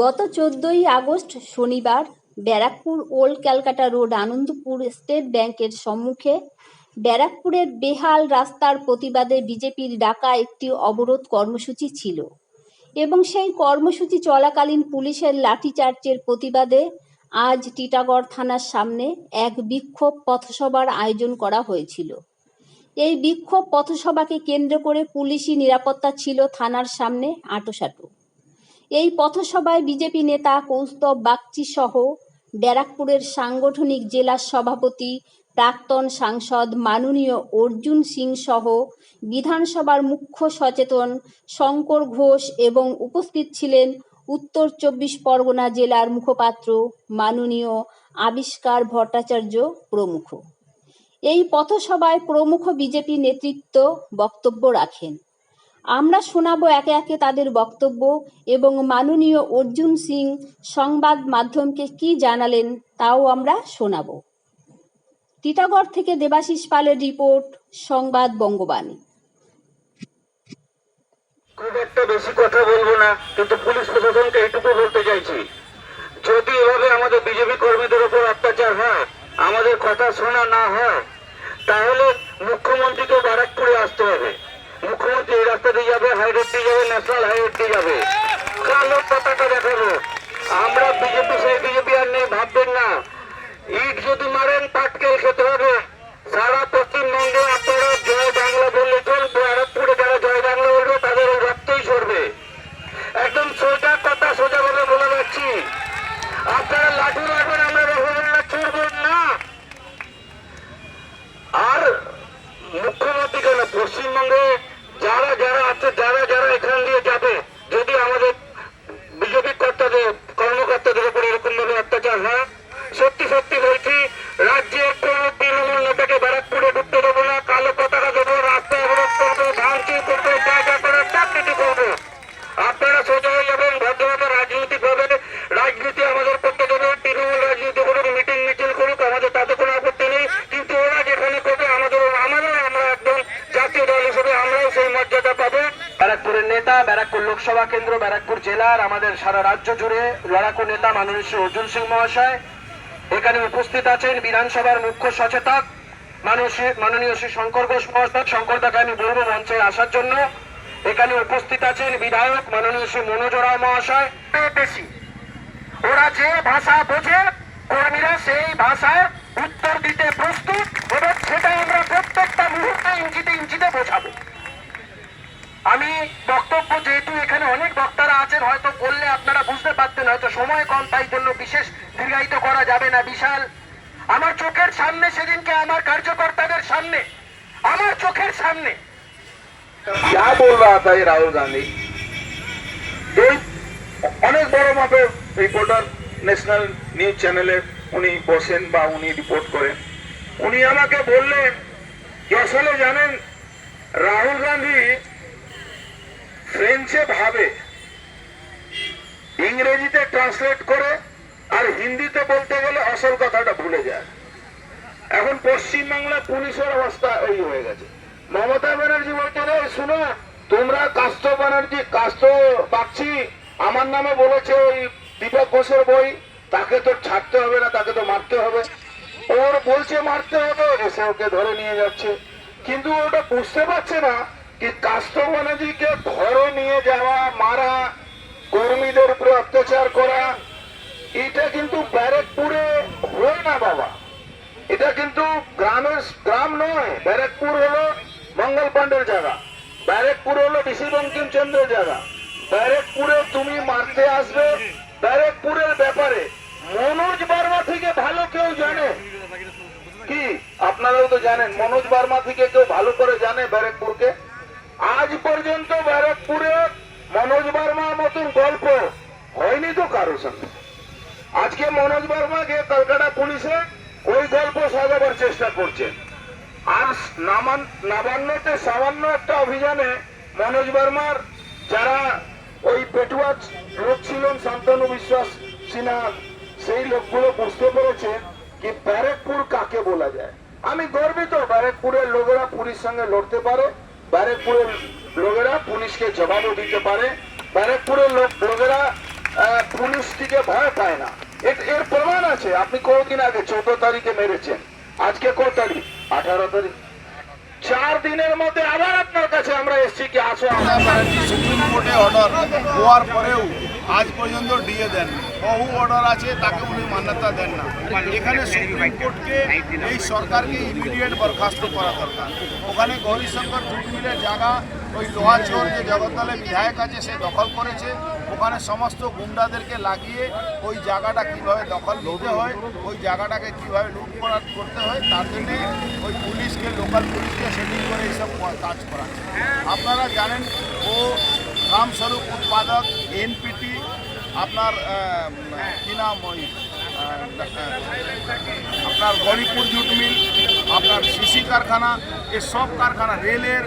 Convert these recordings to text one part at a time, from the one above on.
গত চোদ্দই আগস্ট শনিবার Barrackpore old Calcutta road Anandapur state ব্যাংকের সম্মুখে ব্যারাকপুরের বেহাল রাস্তার প্রতিবাদে বিজেপির ডাকা একটি অবরোধ কর্মসূচি ছিল এবং সেই কর্মসূচি চলাকালীন পুলিশের লাঠিচার্জের প্রতিবাদে আজ টিটাগড় থানার সামনে এক বিক্ষোভ পথসভার আয়োজন করা হয়েছিল। এই বিক্ষোভ পথসভাকে কেন্দ্র করে পুলিশি নিরাপত্তা ছিল থানার সামনে আঁটোসাঁটো। এই পথসভায় বিজেপি নেতা কৌস্তব বাগচি সহ ব্যারাকপুরের সাংগঠনিক জেলা সভাপতি, প্রাক্তন সাংসদ মাননীয় অর্জুন সিং সহ বিধানসভার মুখ্য সচেতন শঙ্কর ঘোষ এবং উপস্থিত ছিলেন উত্তর চব্বিশ পরগনা জেলার মুখপাত্র মাননীয় আবিষ্কার ভট্টাচার্য প্রমুখ। এই পথসভায় প্রমুখ বিজেপি নেতৃত্ব বক্তব্য রাখেন। আমরা শোনাবো একে একে তাদের বক্তব্য এবং মাননীয় অর্জুন সিং সংবাদ মাধ্যমকে কি জানালেন তাও আমরা শোনাবো। টিটাগড় থেকে দেবাশিস পালের রিপোর্ট, সংবাদ বঙ্গবাণী। খুব একটা বেশি কথা বলব না, কিন্তু পুলিশ প্রশাসনকে এইটুকু বলতে চাইছি। যদি এভাবে আমাদের বিজেপি কর্মীদের উপর অত্যাচার হয়, আমাদের কথা শোনা না হয়, তাহলে মুখ্যমন্ত্রীকে ব্যারাকপুরে আসতে হবে। মুখ্যমন্ত্রী এই রাস্তা দিয়ে যাবে হাই রোড দিয়ে যাবে ন্যাশনাল হাই রোড দিয়ে যাবে। কালো পতাকা দেখাবো? আমরা বিজেপি সেই বিজেপি আর নেই, ভাববেন না। ইট যদি মারেন, পাটকেল খেতে হবে। সারা পশ্চিমবঙ্গে আপনারা জয় বাংলা বললে চলবে ব্যারাকপুরে যারা জয় বাংলা বলবে, তাদের ওই রক্তই সরবে। একদম সোজা কথা সোজা ভাবে বলে যাচ্ছি। আপনারা লাঠি মারবেন, আমরা রসগোল্লা ছুড়বেন না। আর মুখ্যমন্ত্রী কেন? পশ্চিমবঙ্গে যারা আছে, যারা যারা এখান দিয়ে যাবে, যদি আমাদের বিজেপি কর্তাদের, কর্মকর্তাদের উপর এরকম ভাবে অত্যাচার হয়, সত্যি সত্যি বলছি, রাজ্যের কোন তৃণমূল নেতাকে ব্যারাকপুরে ঢুকতে দেবো না, কালো পতাকা দেবো রাস্তা অবরোধ করব, ভাঙচুর করব জায়গা করে সব কিছু করব। আপনারা সোজা হয়ে যাবেন, ভদ্রভাবে রাজনীতি করবেন, রাজনীতি আমাদের করতে দেবে তৃণমূল রাজনীতি করুক মিটিং মিছিল করুক আমাদের তাতে কোনো আপত্তি নেই কিন্তু ওরা যেখানে করবে আমাদের আমাদের আমরা একদম জাতীয় দল হিসেবে আমরাও সেই মর্যাদা পাবো ব্যারাকপুরের নেতা ব্যারাকপুর লোকসভা কেন্দ্র ব্যারাকপুর জেলার আমাদের সারা রাজ্য জুড়ে লড়াকু নেতা মাননীয় শ্রী অর্জুন সিং মহাশয়। এখানে উপস্থিত আছেন বিধানসভার মুখ্য সচেতক মাননীয় শ্রী- শঙ্কর ঘোষ মহাশয়। শঙ্কর দাকে আমি বলব মঞ্চে আসার জন্য। এখানে উপস্থিত আছেন বিধায়ক মাননীয় শ্রী মনোজ রায় মহাশয়। বেশি। ওরা যে ভাষা বোঝে, কর্মীরা সেই ভাষায় উত্তর দিতে প্রস্তুত, এবং সেটা আমরা প্রত্যেকটা মুহূর্তে ইঞ্চিতে ইঞ্চিতে বোঝাবো। আমি বক্তব্য যেহেতু এখানে অনেক বক্তারা আছেন হয়তো বললে আপনারা বুঝতে পারতেন হয়তো সময় কম তাই জন্য বিশেষ দীর্ঘায়িত করা যাবে না বিশাল আমার চোখের সামনে সেদিনকে আমার কার্যকর্তাদের সামনে আমার চোখের সামনে क्या बोल रहा था ये राहुल गांधी এই অনেক বড় মাপের রিপোর্টার ন্যাশনাল নিউজ চ্যানেলে উনি বসেন বা উনি রিপোর্ট করেন উনি আমাকে বললেন যে আসলে জানেন রাহুল গান্ধী ফ্রেঞ্চে ভাবে। ইংরেজিতে ট্রান্সলেট করে আর হিন্দিতে বলতে গেলে আসল কথাটা ভুলে যায়। এখন পশ্চিমবাংলা পুলিশের অবস্থা এই হয়ে গেছে। মমতা ব্যানার্জি বলতে রে, শুনো, তোমরা কাস্ত ব্যানার্জি, কাস্ত পাচ্ছি আমার নামে বলেছে ওই দীপক ঘোষের বই, তাকে তো ছাড়তে হবে না, তাকে তো মারতে হবে। ওর বলছে মারতে হবে, এসে ওকে ধরে নিয়ে যাচ্ছে। কিন্তু ওটা বুঝতে পারছে না কি কাস্ত ব্যানার্জিকে নিয়ে যাওয়া, মারা, কর্মীদের উপরে অত্যাচার করা, এটা কিন্তু ব্যারেকপুরে হয় না বাবা। এটা কিন্তু গ্রামের, গ্রাম নয়, ব্যারেকপুর হলো মঙ্গল পাণ্ডের জায়গা। ব্যারেকপুর হলো ঋষি বঙ্কিমচন্দ্রের জায়গা। ব্যারেকপুরে তুমি মারতে আসবে, ব্যারেকপুরের ব্যাপারে। মনোজ বার্মা থেকে ভালো কেউ জানে? কি? আপনারাও তো জানেন, মনোজ বার্মা থেকে কেউ ভালো করে জানে ব্যারেকপুরকে আজ পর্যন্ত ব্যারেকপুরে মনোজ বার্মার মতন গল্প হয়নি সঙ্গে আজকে মনোজ বর্মা গিয়ে কলকাতা পুলিশে ওই গল্প সাজাবার চেষ্টা করছেন আর নামান- নবান্নতে সামান্য একটা অভিযানে মনোজ বর্মার যারা ওই পেটুয়া লোক ছিলেন, শান্তনু বিশ্বাস সিনহা, সেই লোকগুলো বুঝতে পেরেছে কি ব্যারেকপুর কাকে বলা যায়। আমি গর্বিত, ব্যারেকপুরের লোকেরা পুলিশ সঙ্গে লড়তে পারে, ব্যারেকপুরের লোকেরা পুলিশকে জবাবও দিতে পারে, ব্যারেকপুরের লোক লোকেরা আহ, পুলিশ থেকে ভয় পায় না। এর- প্রমাণ আছে। আপনি কদিন আগে চোদ্দ তারিখে মেরেছেন? আজকে ক তারিখ? আঠারো তারিখ। চার দিনের মধ্যে আবার আপনার কাছে আমরা এসছি কি আসো সুপ্রিম কোর্টে অর্ডার হওয়ার পরেও আজ পর্যন্ত দিয়ে দেননি। বহু অর্ডার আছে তাকে উনি মান্যতা দেন না। এখানে সুপ্রিম কোর্টকে এই সরকারকে ইমিডিয়েট বরখাস্ত করা দরকার। ওখানে গৌরীশঙ্কর জুট মিলের জায়গা ওই লোহাচোর যে জগদ্দলের বিধায়ক আছে, সে দখল করেছে। ওখানে সমস্ত গুন্ডাদেরকে লাগিয়ে ওই জায়গাটা কীভাবে দখল নিতে হয়, ওই জায়গাটাকে কীভাবে লুট করা করতে হয়, তার জন্যে ওই পুলিশকে, লোকাল পুলিশকে সেটিং করে এইসব কাজ করা আপনারা জানেন, ও কামস্বরূপ উৎপাদক, এনপিটি, আপনার কি নাম ওই আপনার গরিপুর জুট মিল, আপনার সিসি কারখানা, এ সব কারখানা, রেলের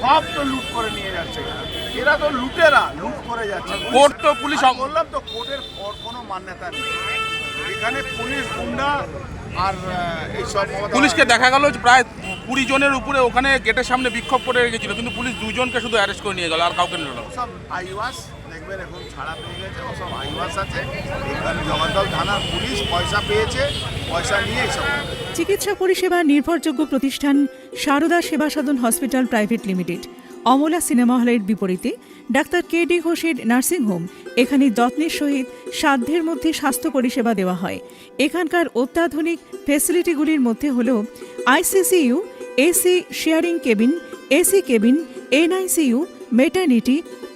সব তো লুট করে নিয়ে যাচ্ছে। এরা তো লুটেরা লুট করে যাচ্ছে। কোর্ট তো পুলিশ বললাম তো কোর্টের কোর্ট কোনো মান্যতা নেই। এখানে পুলিশ গুন্ডা আর এইসব পুলিশকে দেখা গেল যে প্রায় কুড়ি জনের উপরে ওখানে গেটের সামনে বিক্ষোভ করে রেখেছিল কিন্তু পুলিশ দুজনকে শুধু অ্যারেস্ট করে নিয়ে গেল আর কাউকে নিল না। সব আইওয়াস দেখবেন, এখন ছাড়া পেয়ে গেছে, ও সব আইওয়াস আছে। এখানে জগদ্দল থানার পুলিশ পয়সা পেয়েছে, পয়সা নিয়ে এইসব করে। চিকিৎসা পরিষেবা নির্ভরযোগ্য প্রতিষ্ঠান Sarada Seva Sadhan hospital private limited. Amala cinema হলের বিপরীতে ডাক্তার কে ডি ঘোষের নার্সিংহোম এখানে যত্নের সহিত সাধ্যের মধ্যে স্বাস্থ্য পরিষেবা দেওয়া হয়। এখানকার অত্যাধুনিক ফেসিলিটিগুলির মধ্যে হল ICCU AC sharing cabin AC cabin NICU maternity